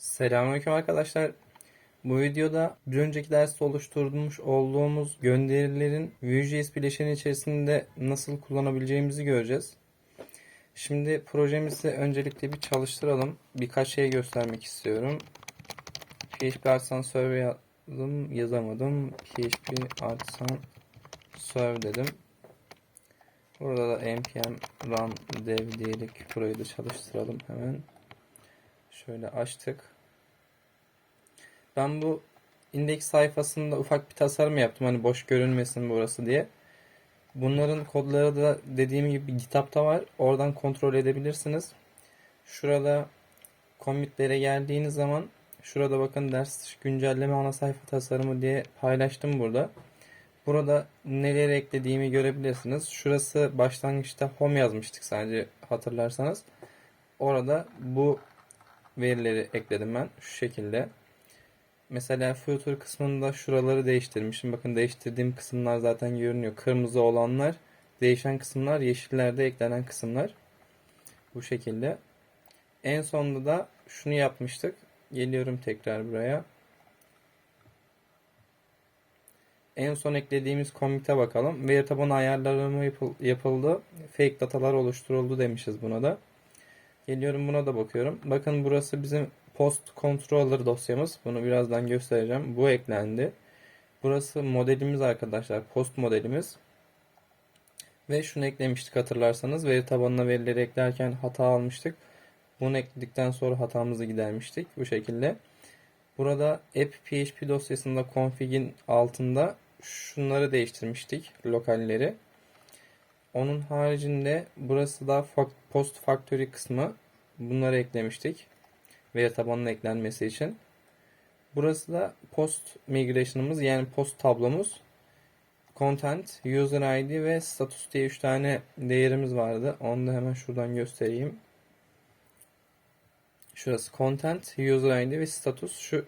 Selamünaleyküm arkadaşlar. Bu videoda bir önceki derste oluşturmuş olduğumuz gönderilerin Vue.js bileşeni içerisinde nasıl kullanabileceğimizi göreceğiz. Şimdi projemizi öncelikle bir çalıştıralım. Birkaç şey göstermek istiyorum. PHP Artisan Server yazdım, yazamadım. PHP Artisan Serve dedim. Burada da npm run dev diyerek burayı da çalıştıralım hemen. Şöyle açtık. Ben bu indeks sayfasında ufak bir tasarım yaptım. Hani boş görünmesin burası diye. Bunların kodları da dediğim gibi GitHub'ta var. Oradan kontrol edebilirsiniz. Şurada commit'lere geldiğiniz zaman şurada bakın ders güncelleme ana sayfa tasarımı diye paylaştım burada. Burada neleri eklediğimi görebilirsiniz. Şurası başlangıçta home yazmıştık sadece hatırlarsanız. Orada bu verileri ekledim ben şu şekilde. Mesela filter kısmında şuraları değiştirmişim. Bakın değiştirdiğim kısımlar zaten görünüyor. Kırmızı olanlar değişen kısımlar, yeşillerde eklenen kısımlar. Bu şekilde. En sonunda da şunu yapmıştık. Geliyorum tekrar buraya. En son eklediğimiz commit'e bakalım. Veri tabanı ayarları yapıldı. Fake datalar oluşturuldu demişiz buna da. Geliyorum buna da bakıyorum. Bakın burası bizim post controller dosyamız. Bunu birazdan göstereceğim. Bu eklendi. Burası modelimiz arkadaşlar. Post modelimiz. Ve şunu eklemiştik hatırlarsanız. Veri tabanına verileri eklerken hata almıştık. Bunu ekledikten sonra hatamızı gidermiştik. Bu şekilde. Burada app php dosyasında config'in altında şunları değiştirmiştik. Lokalleri. Onun haricinde burası da post factory kısmı. Bunları eklemiştik. Veri tabanına eklenmesi için. Burası da post migration'ımız yani post tablomuz. Content, user ID ve status diye 3 tane değerimiz vardı. Onu da hemen şuradan göstereyim. Şurası content, user ID ve status. Şu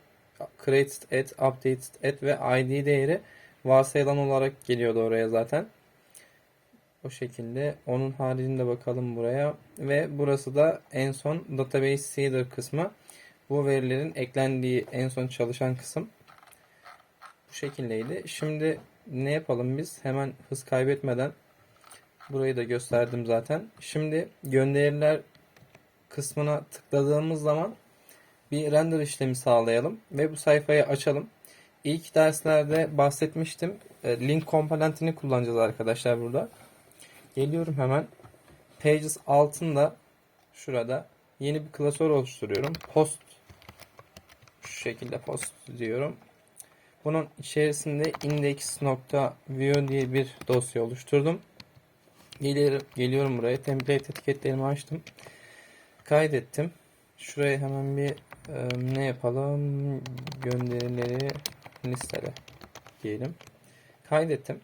created at, updated at ve ID değeri varsayılan olarak geliyordu oraya zaten. O şekilde. Onun haricinde bakalım buraya. Ve burası da en son database seeder kısmı. Bu verilerin eklendiği en son çalışan kısım. Bu şekildeydi. Şimdi ne yapalım biz? Hemen hız kaybetmeden burayı da gösterdim zaten. Şimdi gönderiler kısmına tıkladığımız zaman bir render işlemi sağlayalım ve bu sayfayı açalım. İlk derslerde bahsetmiştim. E, link komponentini kullanacağız arkadaşlar burada. Geliyorum hemen. Pages altında şurada yeni bir klasör oluşturuyorum. Post şu şekilde post diyorum. Bunun içerisinde index.view diye bir dosya oluşturdum. Geliyorum, geliyorum buraya. Template etiketlerimi açtım. Kaydettim. Şuraya hemen bir e, ne yapalım? Gönderileri listele diyelim. Kaydettim.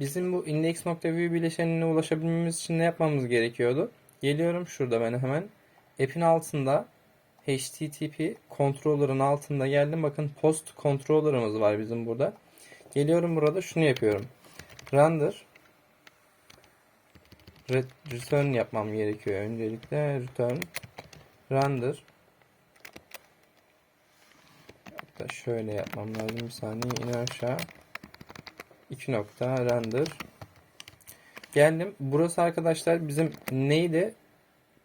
Bizim bu index.view bileşenine ulaşabilmemiz için ne yapmamız gerekiyordu? Geliyorum şurada ben hemen. App'in altında HTTP controller'ın altında geldim. Bakın post controller'ımız var bizim burada. Geliyorum burada şunu yapıyorum. Render return yapmam gerekiyor öncelikle. Return render Hatta şöyle yapmam lazım. Bir saniye in aşağı. 2 nokta render. Geldim. Burası arkadaşlar bizim neydi?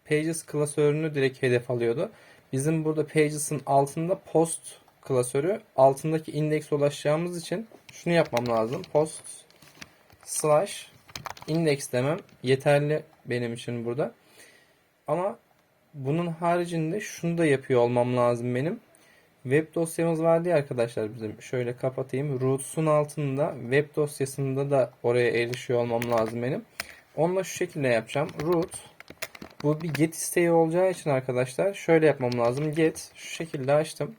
Pages klasörünü direkt hedef alıyordu. Bizim burada Pages'ın altında post klasörü altındaki indeks ulaşacağımız için şunu yapmam lazım. Post slash index demem yeterli benim için burada. Ama bunun haricinde şunu da yapıyor olmam lazım benim. Web dosyamız vardı ya arkadaşlar bizim. Şöyle kapatayım. Roots'un altında web dosyasında da oraya erişiyor olmam lazım benim. Onunla şu şekilde yapacağım. Root bu bir get isteği olacağı için arkadaşlar şöyle yapmam lazım. Get şu şekilde açtım.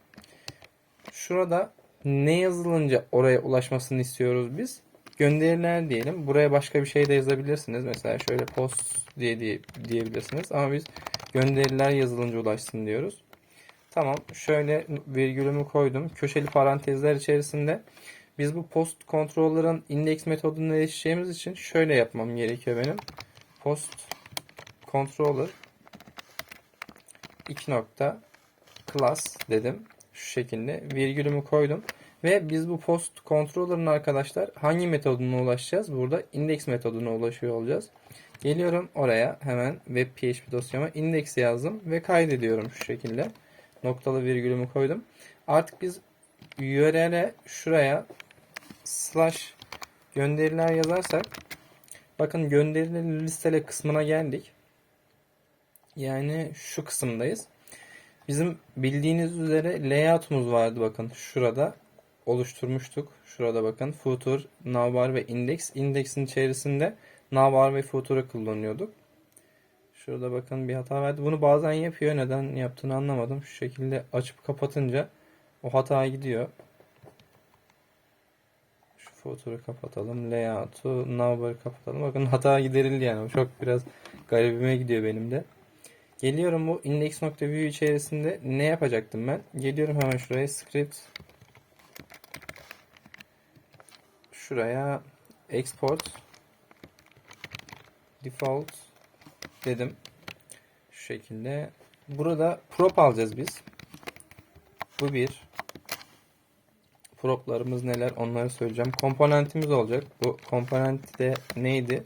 Şurada ne yazılınca oraya ulaşmasını istiyoruz biz. Gönderiler diyelim. Buraya başka bir şey de yazabilirsiniz. Mesela şöyle post diye, diye diyebilirsiniz. Ama biz gönderiler yazılınca ulaşsın diyoruz. Tamam. Şöyle virgülümü koydum. Köşeli parantezler içerisinde biz bu post controller'ın index metoduna erişeceğimiz için şöyle yapmam gerekiyor benim. Post controller 2 nokta class dedim. Şu şekilde virgülümü koydum. Ve biz bu post controller'ın arkadaşlar hangi metoduna ulaşacağız? Burada index metoduna ulaşıyor olacağız. Geliyorum oraya hemen web PHP dosyama index yazdım ve kaydediyorum şu şekilde. Noktalı virgülümü koydum. Artık biz URL'e şuraya slash gönderiler yazarsak bakın gönderileri listele kısmına geldik. Yani şu kısımdayız. Bizim bildiğiniz üzere layout'umuz vardı bakın şurada oluşturmuştuk. Şurada bakın footer, navbar ve index. Index'in içerisinde navbar ve footer'ı kullanıyorduk. Şurada bakın bir hata verdi. Bunu bazen yapıyor. Neden yaptığını anlamadım. Şu şekilde açıp kapatınca o hata gidiyor. Şu footer'ı kapatalım. Layout'u, navbar'ı kapatalım. Bakın hata giderildi yani. O Çok biraz garibime gidiyor benim de. Geliyorum bu index.view içerisinde ne yapacaktım ben? Geliyorum hemen şuraya script şuraya export default dedim. Şu şekilde. Burada prop alacağız biz. Bu bir. Proplarımız neler onları söyleyeceğim. Komponentimiz olacak. Bu komponent de neydi?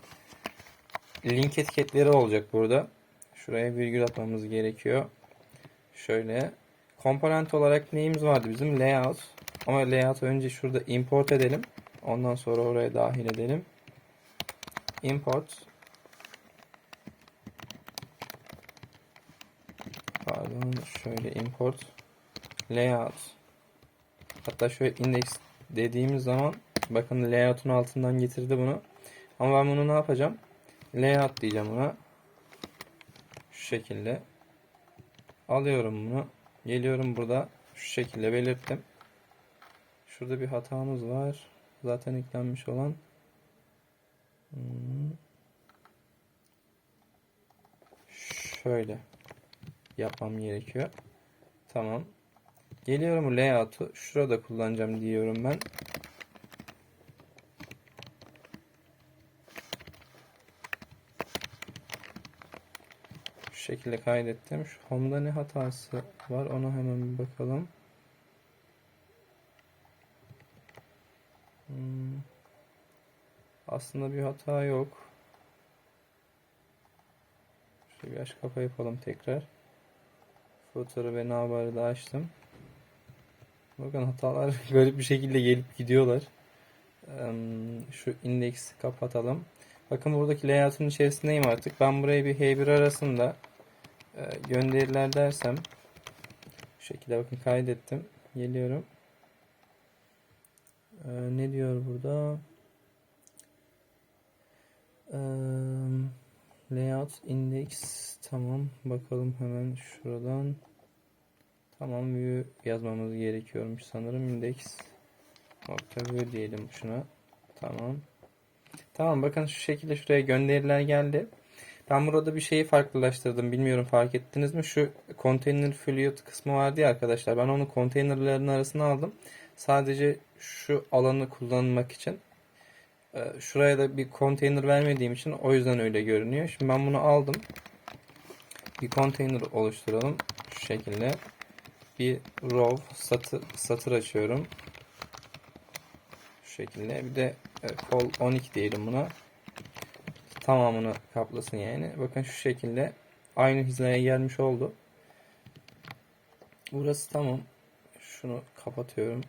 Link etiketleri olacak burada. Şuraya virgül atmamız gerekiyor. Şöyle. Komponent olarak neyimiz vardı bizim? Layout. Ama layout önce şurada import edelim. Ondan sonra oraya dahil edelim. Import. Pardon. Şöyle import. Layout. Hatta şöyle index dediğimiz zaman bakın layout'un altından getirdi bunu. Ama ben bunu ne yapacağım? Layout diyeceğim buna. Şu şekilde. Alıyorum bunu. Geliyorum burada. Şu şekilde belirttim. Şurada bir hatamız var. Zaten eklenmiş olan. Hmm. Şöyle yapmam gerekiyor. Tamam. Geliyorum layout'u. Şurada kullanacağım diyorum ben. Şu şekilde kaydettim. Şu home'da ne hatası var ona hemen bir bakalım. Hmm. Aslında bir hata yok. Şöyle bir aç kapa yapalım tekrar. Footer'ı ve navbarı da açtım. Bakın hatalar garip bir şekilde gelip gidiyorlar. Şu indeksi kapatalım. Bakın buradaki layout'un içerisindeyim artık. Ben buraya bir H1 arasında e, gönderiler dersem şu şekilde bakın kaydettim. Geliyorum. Ee, ne diyor burada? Ee, layout index tamam. Bakalım hemen şuradan. Tamam view yazmamız gerekiyormuş sanırım. İndex nokta view diyelim şuna. Tamam. Tamam bakın şu şekilde şuraya gönderiler geldi. Ben burada bir şeyi farklılaştırdım. Bilmiyorum fark ettiniz mi? Şu container fluid kısmı vardı ya arkadaşlar. Ben onu konteynerlerin arasına aldım. Sadece şu alanı kullanmak için şuraya da bir konteyner vermediğim için o yüzden öyle görünüyor. Şimdi ben bunu aldım. Bir konteyner oluşturalım. Şu şekilde. Bir row satır, satır açıyorum. Şu şekilde. Bir de call 12 diyelim buna. Tamamını kaplasın yani. Bakın şu şekilde aynı hizaya gelmiş oldu. Burası tamam. Şunu kapatıyorum.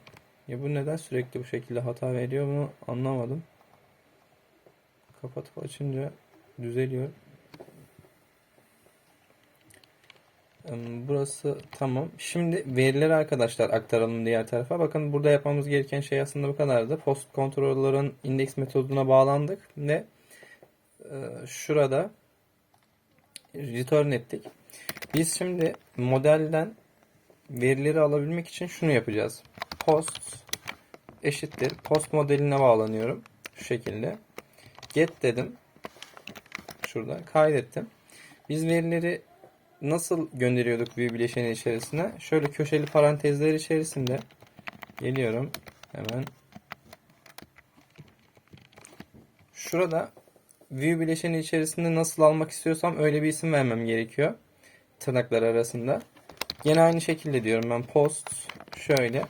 Ya bu neden sürekli bu şekilde hata veriyor bunu anlamadım. Kapatıp açınca düzeliyor. Burası tamam. Şimdi verileri arkadaşlar aktaralım diğer tarafa. Bakın burada yapmamız gereken şey aslında bu kadardı. Post kontrollerin index metoduna bağlandık ve e, şurada return ettik. Biz şimdi modelden verileri alabilmek için şunu yapacağız. Post eşittir. Post modeline bağlanıyorum. Şu şekilde. Get dedim. Şurada kaydettim. Biz verileri nasıl gönderiyorduk view bileşeni içerisine? Şöyle köşeli parantezler içerisinde geliyorum. Hemen. Şurada view bileşeni içerisinde nasıl almak istiyorsam öyle bir isim vermem gerekiyor. Tırnaklar arasında. Yine aynı şekilde diyorum ben post şöyle.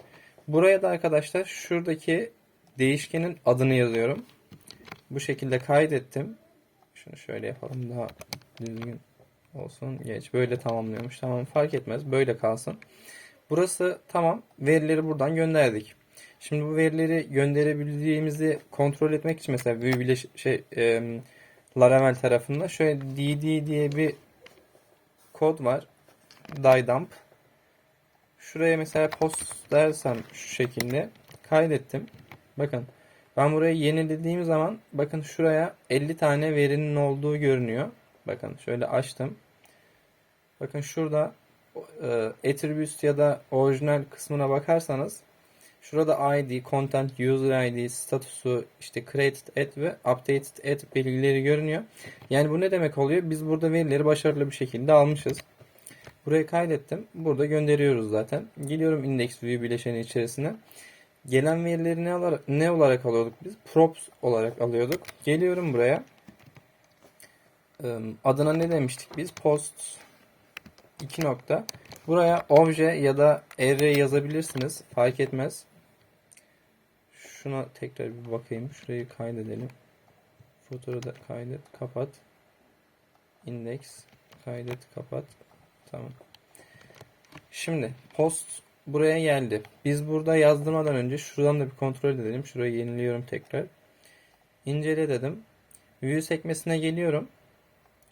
Buraya da arkadaşlar şuradaki değişkenin adını yazıyorum. Bu şekilde kaydettim. Şunu şöyle yapalım daha düzgün olsun. Geç böyle tamamlıyormuş. Tamam fark etmez. Böyle kalsın. Burası tamam. Verileri buradan gönderdik. Şimdi bu verileri gönderebildiğimizi kontrol etmek için mesela Vue bile şey e, Laravel tarafında şöyle dd diye bir kod var. Dydump. Şuraya mesela post dersem şu şekilde kaydettim. Bakın ben burayı yenilediğim zaman bakın şuraya 50 tane verinin olduğu görünüyor. Bakın şöyle açtım. Bakın şurada e, attributes ya da orijinal kısmına bakarsanız şurada ID, content, user ID, statusu, işte created at ve updated at bilgileri görünüyor. Yani bu ne demek oluyor? Biz burada verileri başarılı bir şekilde almışız. Buraya kaydettim. Burada gönderiyoruz zaten. Geliyorum index view bileşeni içerisine. Gelen verileri ne olarak, ne olarak alıyorduk biz? Props olarak alıyorduk. Geliyorum buraya. Adına ne demiştik biz? Post 2 nokta. Buraya obje ya da array yazabilirsiniz. Fark etmez. Şuna tekrar bir bakayım. Şurayı kaydedelim. Fotoğrafı da kaydet. Kapat. Index. Kaydet. Kapat. Tamam. Şimdi post buraya geldi. Biz burada yazdırmadan önce şuradan da bir kontrol edelim. Şurayı yeniliyorum tekrar. İncele dedim. View sekmesine geliyorum.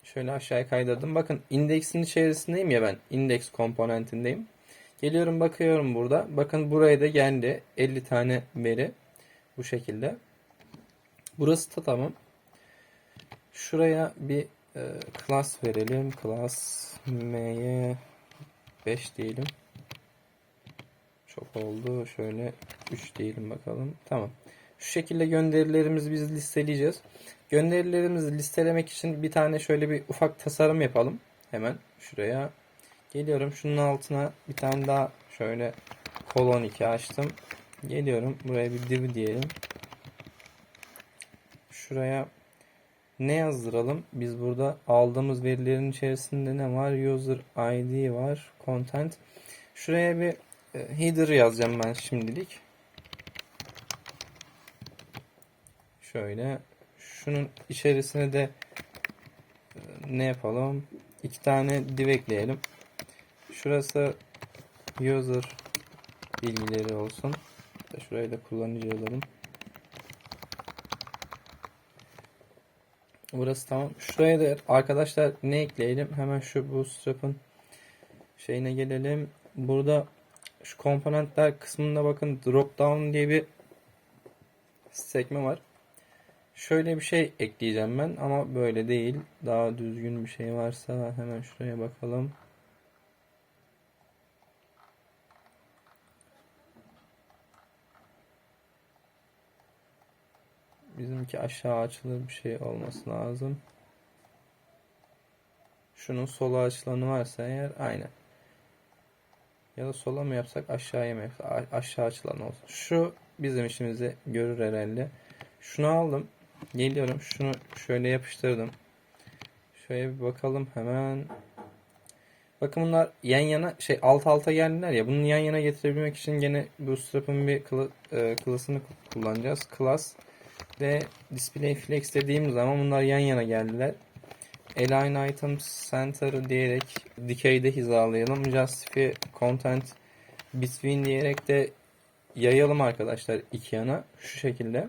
Şöyle aşağıya kaydırdım. Bakın indeksin içerisindeyim ya ben. Index komponentindeyim. Geliyorum bakıyorum burada. Bakın buraya da geldi. 50 tane veri. Bu şekilde. Burası da tamam. Şuraya bir e, class verelim. Class m'ye 5 diyelim. Çok oldu. Şöyle 3 diyelim bakalım. Tamam. Şu şekilde gönderilerimizi biz listeleyeceğiz. Gönderilerimizi listelemek için bir tane şöyle bir ufak tasarım yapalım. Hemen şuraya geliyorum. Şunun altına bir tane daha şöyle kolon 2 açtım. Geliyorum. Buraya bir div diyelim. Şuraya ne yazdıralım? Biz burada aldığımız verilerin içerisinde ne var? User ID var. Content. Şuraya bir header yazacağım ben şimdilik. Şöyle. Şunun içerisine de e, ne yapalım? İki tane div ekleyelim. Şurası user bilgileri olsun. Şurayı da kullanıcı alalım. Burası tamam. Şuraya da arkadaşlar ne ekleyelim? Hemen şu bootstrap'ın şeyine gelelim. Burada şu komponentler kısmında bakın drop down diye bir sekme var. Şöyle bir şey ekleyeceğim ben ama böyle değil. Daha düzgün bir şey varsa hemen şuraya bakalım. Bizimki aşağı açılır bir şey olması lazım. Şunun sola açılanı varsa eğer aynı. Ya da sola mı yapsak aşağıya mı yapsak? Aşağı açılan olsun. Şu bizim işimizi görür herhalde. Şunu aldım. Geliyorum. Şunu şöyle yapıştırdım. Şöyle bir bakalım hemen. Bakın bunlar yan yana şey alt alta geldiler ya. Bunun yan yana getirebilmek için gene Bootstrap'ın bir kla, e, klasını kullanacağız. Class ve display flex dediğim zaman bunlar yan yana geldiler. Align items center diyerek dikeyde hizalayalım. Justify content between diyerek de yayalım arkadaşlar iki yana. Şu şekilde.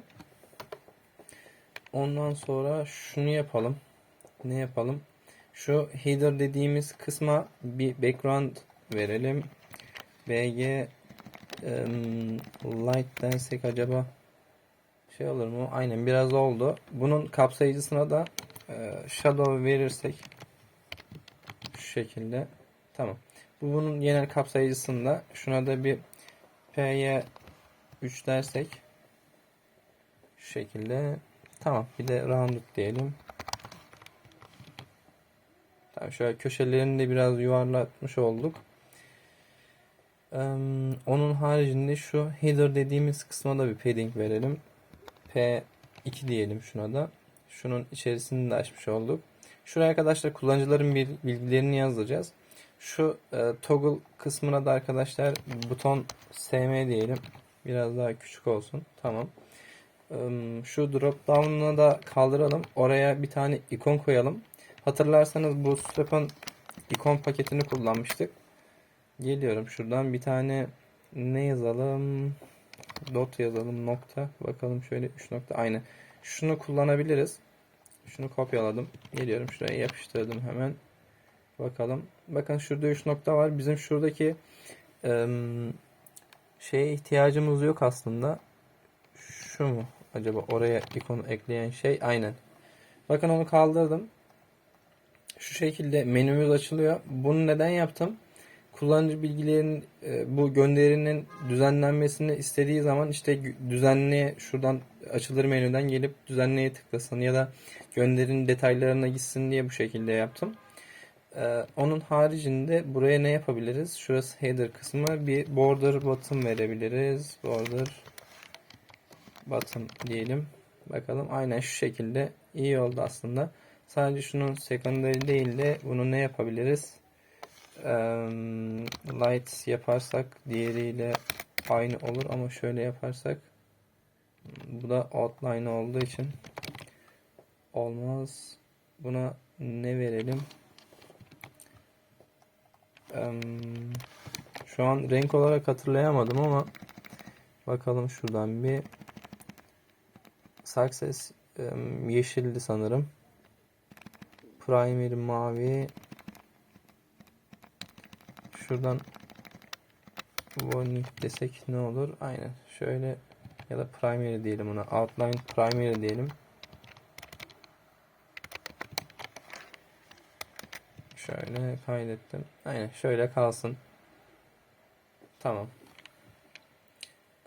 Ondan sonra şunu yapalım. Ne yapalım? Şu header dediğimiz kısma bir background verelim. bg um, light dersek acaba şey olur mu? Aynen biraz oldu. Bunun kapsayıcısına da e, shadow verirsek şu şekilde tamam. Bu bunun genel kapsayıcısında şuna da bir p'ye 3 dersek şu şekilde tamam. Bir de rounded diyelim. Tamam şöyle köşelerini de biraz yuvarlatmış olduk. Ee, onun haricinde şu header dediğimiz kısma da bir padding verelim. P2 diyelim şuna da. Şunun içerisini de açmış olduk. Şuraya arkadaşlar kullanıcıların bilgilerini yazacağız. Şu e, toggle kısmına da arkadaşlar buton SM diyelim. Biraz daha küçük olsun. Tamam. Im, Şu drop down'unu da kaldıralım. Oraya bir tane ikon koyalım. Hatırlarsanız Bootstrap'ın ikon paketini kullanmıştık. Geliyorum şuradan bir tane ne yazalım? Dot yazalım nokta. Bakalım şöyle 3 nokta aynı. Şunu kullanabiliriz. Şunu kopyaladım. Geliyorum şuraya yapıştırdım hemen. Bakalım. Bakın şurada 3 nokta var. Bizim şuradaki em, şeye ihtiyacımız yok aslında. Şu mu? Acaba oraya ikonu ekleyen şey. Aynen. Bakın onu kaldırdım. Şu şekilde menümüz açılıyor. Bunu neden yaptım? Kullanıcı bilgilerinin e, bu gönderinin düzenlenmesini istediği zaman işte düzenle şuradan açılır menüden gelip düzenleye tıklasın ya da gönderinin detaylarına gitsin diye bu şekilde yaptım. Ee, onun haricinde buraya ne yapabiliriz? Şurası header kısmı bir border button verebiliriz. Border button diyelim. Bakalım aynen şu şekilde iyi oldu aslında. Sadece şunun secondary değil de bunu ne yapabiliriz? Ee, light yaparsak diğeriyle aynı olur ama şöyle yaparsak bu da outline olduğu için olmaz. Buna ne verelim? Şu an renk olarak hatırlayamadım ama bakalım şuradan bir Success yeşildi sanırım. Primary mavi. Şuradan warning desek ne olur? Aynen. Şöyle ya da primary diyelim ona. Outline primary diyelim. Şöyle kaydettim. Aynen şöyle kalsın. Tamam.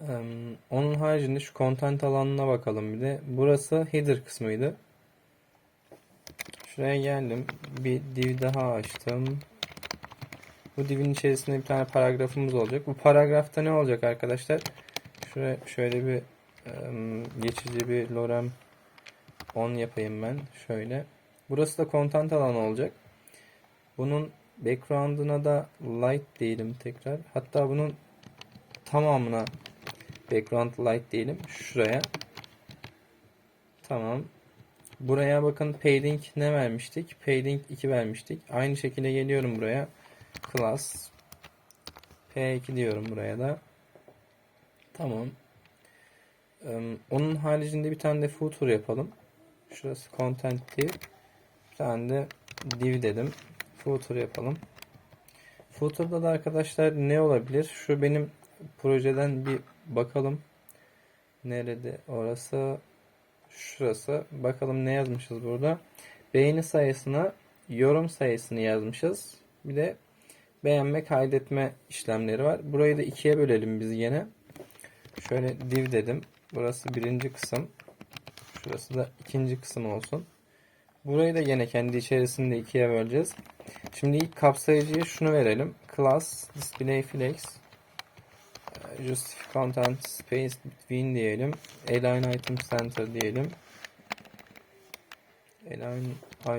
Em, onun haricinde şu content alanına bakalım bir de. Burası header kısmıydı. Şuraya geldim. Bir div daha açtım. Bu divin içerisinde bir tane paragrafımız olacak. Bu paragrafta ne olacak arkadaşlar? Şuraya şöyle bir geçici bir lorem 10 yapayım ben. Şöyle. Burası da content alanı olacak. Bunun background'ına da light diyelim tekrar. Hatta bunun tamamına background light diyelim. Şuraya. Tamam. Buraya bakın padding ne vermiştik? Padding 2 vermiştik. Aynı şekilde geliyorum buraya. Class P2 diyorum buraya da. Tamam. Onun haricinde bir tane de footer yapalım. Şurası content div. Bir tane de div dedim. Footer yapalım. Footer'da da arkadaşlar ne olabilir? Şu benim projeden bir bakalım. Nerede orası? Şurası. Bakalım ne yazmışız burada. Beğeni sayısına yorum sayısını yazmışız. Bir de beğenme kaydetme işlemleri var. Burayı da ikiye bölelim biz yine. Şöyle div dedim. Burası birinci kısım. Şurası da ikinci kısım olsun. Burayı da yine kendi içerisinde ikiye böleceğiz. Şimdi ilk kapsayıcıya şunu verelim. Class display flex justify content space between diyelim. Align item center diyelim. Align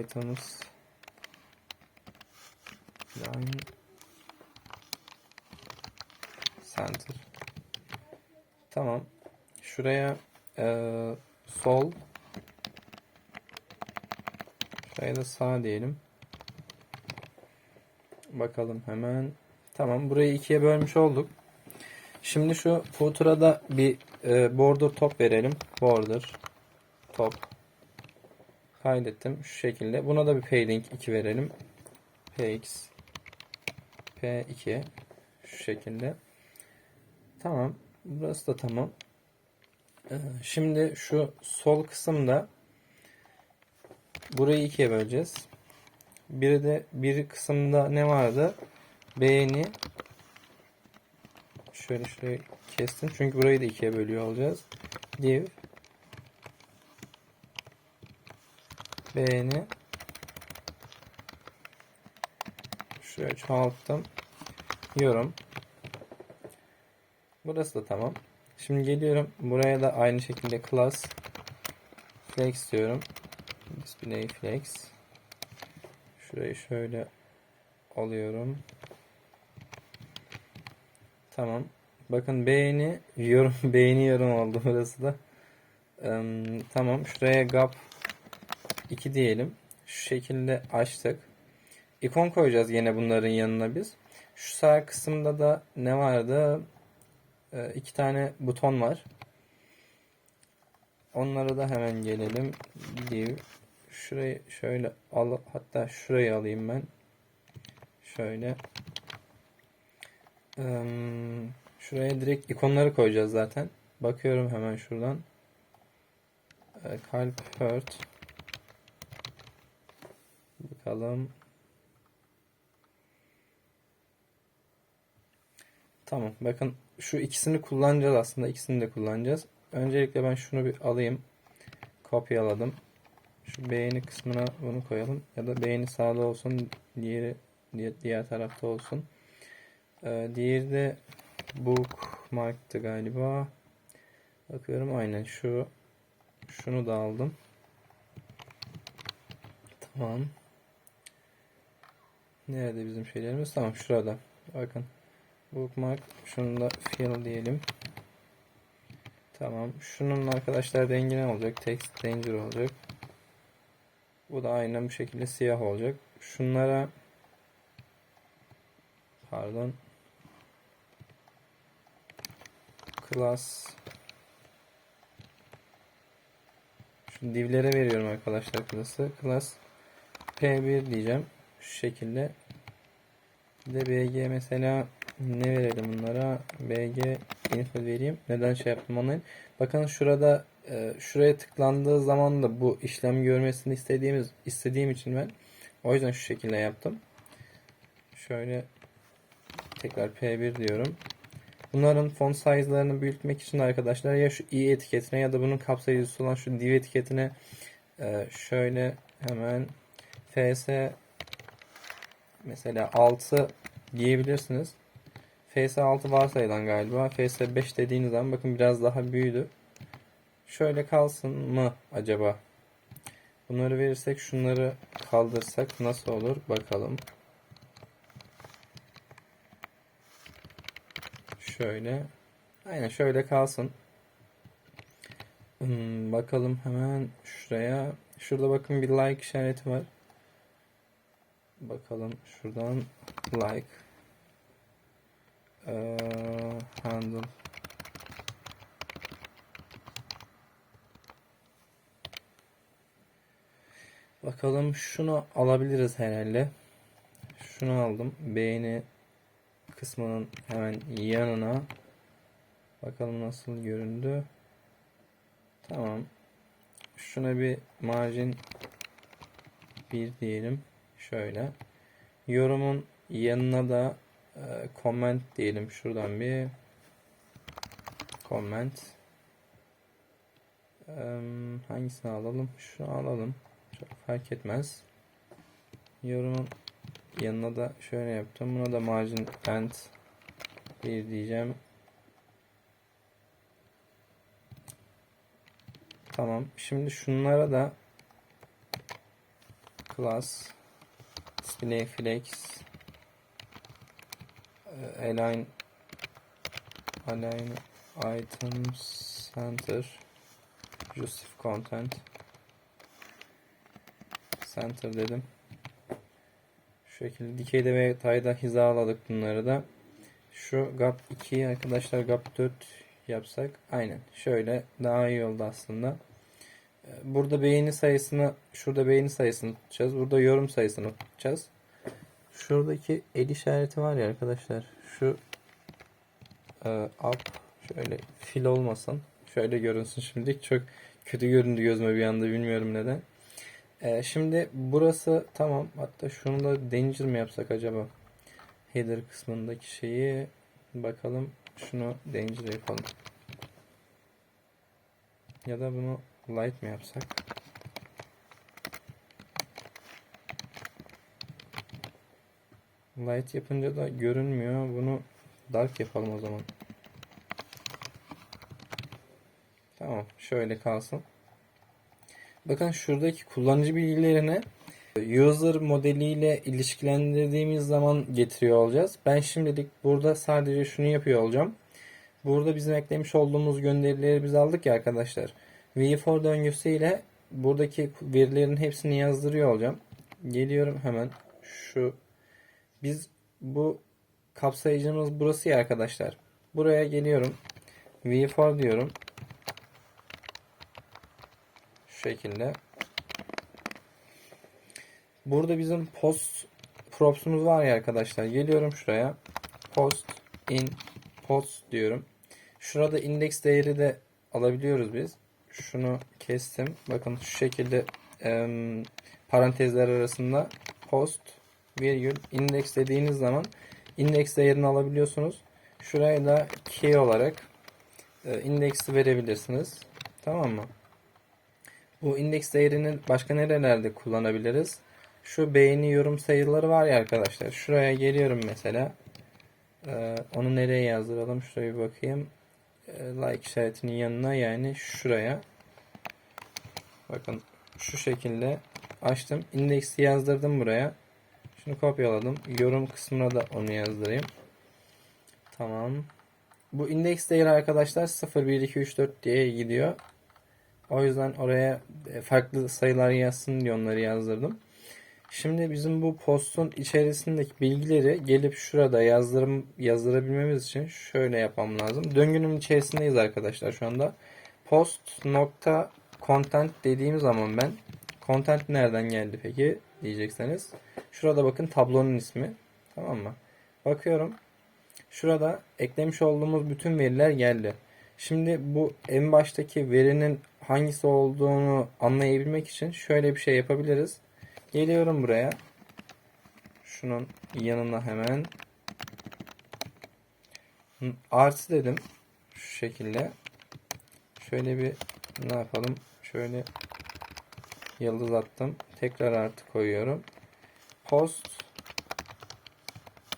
items align center. Tamam. Şuraya eee, sol Şuraya da sağ diyelim. Bakalım hemen. Tamam burayı ikiye bölmüş olduk. Şimdi şu footer'a da bir e, border top verelim. Border top kaydettim şu şekilde. Buna da bir padding 2 verelim. px p2 şu şekilde. Tamam. Burası da tamam. Ee, Şimdi şu sol kısımda burayı ikiye böleceğiz. Biri de bir kısımda ne vardı? Beğeni şöyle şöyle kestim. Çünkü burayı da ikiye bölüyor olacağız. Div beğeni şuraya çoğalttım. Yorum. Burası da tamam. Şimdi geliyorum. Buraya da aynı şekilde class flex diyorum. Display flex. Şurayı şöyle alıyorum. Tamam. Bakın beğeni yorum beğeni yorum oldu burası da. Em, tamam. Şuraya gap 2 diyelim. Şu şekilde açtık. İkon koyacağız yine bunların yanına biz. Şu sağ kısımda da ne vardı? Ee, iki tane buton var. Onlara da hemen gelelim. Div. Şurayı şöyle al hatta şurayı alayım ben. Şöyle. Şuraya direkt ikonları koyacağız zaten. Bakıyorum hemen şuradan. Ee, kalp hurt. Bakalım. Tamam. Bakın şu ikisini kullanacağız aslında. İkisini de kullanacağız. Öncelikle ben şunu bir alayım. Kopyaladım. Şu beğeni kısmına bunu koyalım. Ya da beğeni sağda olsun. Diğeri diğer, diğer tarafta olsun. Ee, diğeri de bookmark'tı galiba. Bakıyorum aynen şu. Şunu da aldım. Tamam. Nerede bizim şeylerimiz? Tamam şurada. Bakın. Bookmark. Şunu da fill diyelim. Tamam. Şunun arkadaşlar rengi ne olacak? Text ranger olacak. Bu da aynen bu şekilde siyah olacak. Şunlara pardon class şu divlere veriyorum arkadaşlar class'ı. Class P1 diyeceğim. Şu şekilde. Bir de BG mesela ne verelim bunlara? BG info vereyim. Neden şey yaptım onu? Bakın şurada e, şuraya tıklandığı zaman da bu işlem görmesini istediğimiz istediğim için ben o yüzden şu şekilde yaptım. Şöyle tekrar P1 diyorum. Bunların font size'larını büyütmek için arkadaşlar ya şu i etiketine ya da bunun kapsayıcısı olan şu div etiketine e, şöyle hemen fs mesela 6 diyebilirsiniz. FS6 varsayılan galiba. FS5 dediğiniz zaman bakın biraz daha büyüdü. Şöyle kalsın mı acaba? Bunları verirsek şunları kaldırsak nasıl olur bakalım. Şöyle. Aynen şöyle kalsın. Hmm, bakalım hemen şuraya. Şurada bakın bir like işareti var. Bakalım şuradan like ee, handle Bakalım şunu alabiliriz herhalde. Şunu aldım. Beğeni kısmının hemen yanına. Bakalım nasıl göründü. Tamam. Şuna bir margin 1 diyelim. Şöyle. Yorumun yanına da comment diyelim. Şuradan bir comment. Hangisini alalım? Şunu alalım. Çok fark etmez. Yorumun yanına da şöyle yaptım. Buna da margin and 1 diyeceğim. Tamam. Şimdi şunlara da class display flex align align items center justify content center dedim. Şu şekilde dikeyde ve yatayda hizaladık bunları da. Şu gap 2'yi arkadaşlar gap 4 yapsak aynen şöyle daha iyi oldu aslında. Ee, Burada beğeni sayısını şurada beğeni sayısını tutacağız. Burada yorum sayısını tutacağız. Şuradaki el işareti var ya arkadaşlar. Şu e, up şöyle fil olmasın. Şöyle görünsün şimdi. Çok kötü göründü gözüme bir anda bilmiyorum neden. Ee, şimdi burası tamam. Hatta şunu da danger mi yapsak acaba? Header kısmındaki şeyi bakalım. Şunu danger yapalım. Ya da bunu light mi yapsak? Light yapınca da görünmüyor. Bunu dark yapalım o zaman. Tamam. Şöyle kalsın. Bakın şuradaki kullanıcı bilgilerine User modeliyle ilişkilendirdiğimiz zaman getiriyor olacağız. Ben şimdilik burada sadece şunu yapıyor olacağım. Burada bizim eklemiş olduğumuz gönderileri biz aldık ya arkadaşlar. V4 döngüsüyle buradaki verilerin hepsini yazdırıyor olacağım. Geliyorum hemen şu biz bu kapsayıcımız burası ya arkadaşlar. Buraya geliyorum. V4 diyorum. Şu şekilde. Burada bizim post props'umuz var ya arkadaşlar. Geliyorum şuraya. Post in post diyorum. Şurada indeks değeri de alabiliyoruz biz. Şunu kestim. Bakın şu şekilde em, parantezler arasında post virgül indeks dediğiniz zaman indeks değerini alabiliyorsunuz. Şuraya da key olarak e, indeksi verebilirsiniz. Tamam mı? Bu indeks değerini başka nerelerde kullanabiliriz? Şu beğeni yorum sayıları var ya arkadaşlar. Şuraya geliyorum mesela. Ee, onu nereye yazdıralım? Şuraya bir bakayım. Ee, like işaretinin yanına yani şuraya. Bakın şu şekilde açtım. İndeksi yazdırdım buraya. Şunu kopyaladım. Yorum kısmına da onu yazdırayım. Tamam. Bu indeks değeri arkadaşlar 0, 1, 2, 3, 4 diye gidiyor. O yüzden oraya farklı sayılar yazsın diye onları yazdırdım. Şimdi bizim bu postun içerisindeki bilgileri gelip şurada yazdırım yazdırabilmemiz için şöyle yapmam lazım. Döngünün içerisindeyiz arkadaşlar şu anda. Post nokta content dediğim zaman ben content nereden geldi peki diyecekseniz. Şurada bakın tablonun ismi. Tamam mı? Bakıyorum. Şurada eklemiş olduğumuz bütün veriler geldi. Şimdi bu en baştaki verinin hangisi olduğunu anlayabilmek için şöyle bir şey yapabiliriz. Geliyorum buraya. Şunun yanına hemen. Artı dedim. Şu şekilde. Şöyle bir ne yapalım? Şöyle yıldız attım. Tekrar artı koyuyorum. Post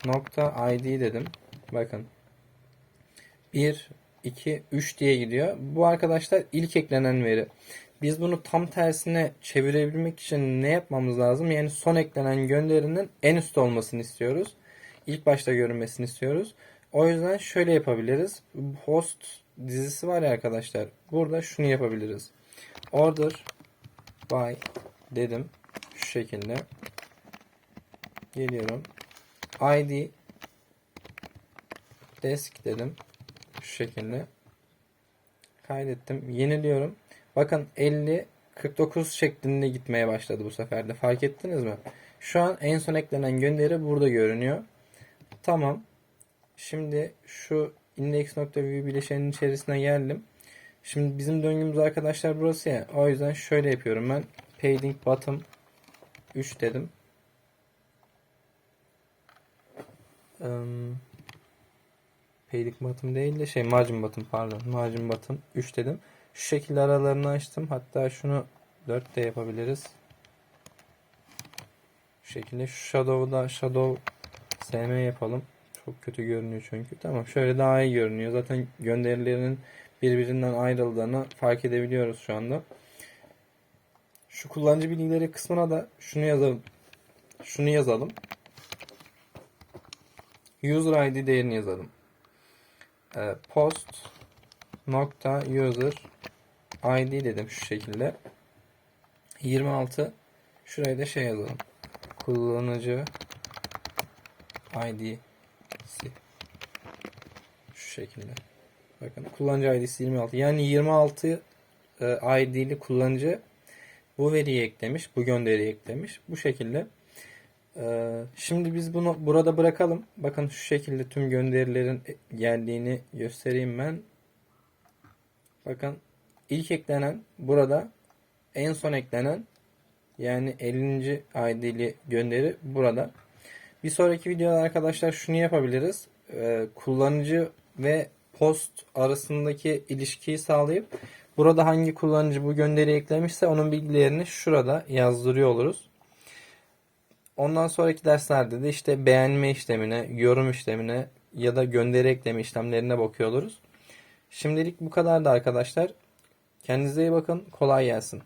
nokta id dedim. Bakın. 1 2 3 diye gidiyor. Bu arkadaşlar ilk eklenen veri. Biz bunu tam tersine çevirebilmek için ne yapmamız lazım? Yani son eklenen gönderinin en üstte olmasını istiyoruz. İlk başta görünmesini istiyoruz. O yüzden şöyle yapabiliriz. Host dizisi var ya arkadaşlar. Burada şunu yapabiliriz. Order by dedim. Şu şekilde. Geliyorum. ID desk dedim. Şu şekilde. Kaydettim. Yeniliyorum. Bakın 50 49 şeklinde gitmeye başladı bu sefer de. Fark ettiniz mi? Şu an en son eklenen gönderi burada görünüyor. Tamam. Şimdi şu index.view bileşenin içerisine geldim. Şimdi bizim döngümüz arkadaşlar burası ya. O yüzden şöyle yapıyorum ben. Padding bottom 3 dedim. Um, padding bottom değil de şey margin bottom pardon. Margin bottom 3 dedim. Şu şekilde aralarını açtım. Hatta şunu 4 de yapabiliriz. Şu şekilde şu shadow'u da shadow SM yapalım. Çok kötü görünüyor çünkü. Tamam şöyle daha iyi görünüyor. Zaten gönderilerinin birbirinden ayrıldığını fark edebiliyoruz şu anda. Şu kullanıcı bilgileri kısmına da şunu yazalım. Şunu yazalım. User ID değerini yazalım. Ee, post nokta user id dedim şu şekilde 26 şuraya da şey yazalım kullanıcı id'si şu şekilde bakın kullanıcı id'si 26 yani 26 e, id'li kullanıcı bu veriyi eklemiş bu gönderiyi eklemiş bu şekilde e, Şimdi biz bunu burada bırakalım. Bakın şu şekilde tüm gönderilerin geldiğini göstereyim ben. Bakın ilk eklenen burada en son eklenen yani 50. ID'li gönderi burada. Bir sonraki videoda arkadaşlar şunu yapabiliriz. Ee, kullanıcı ve post arasındaki ilişkiyi sağlayıp burada hangi kullanıcı bu gönderi eklemişse onun bilgilerini şurada yazdırıyor oluruz. Ondan sonraki derslerde de işte beğenme işlemine, yorum işlemine ya da gönderi ekleme işlemlerine bakıyor oluruz. Şimdilik bu kadar da arkadaşlar. Kendinize iyi bakın. Kolay gelsin.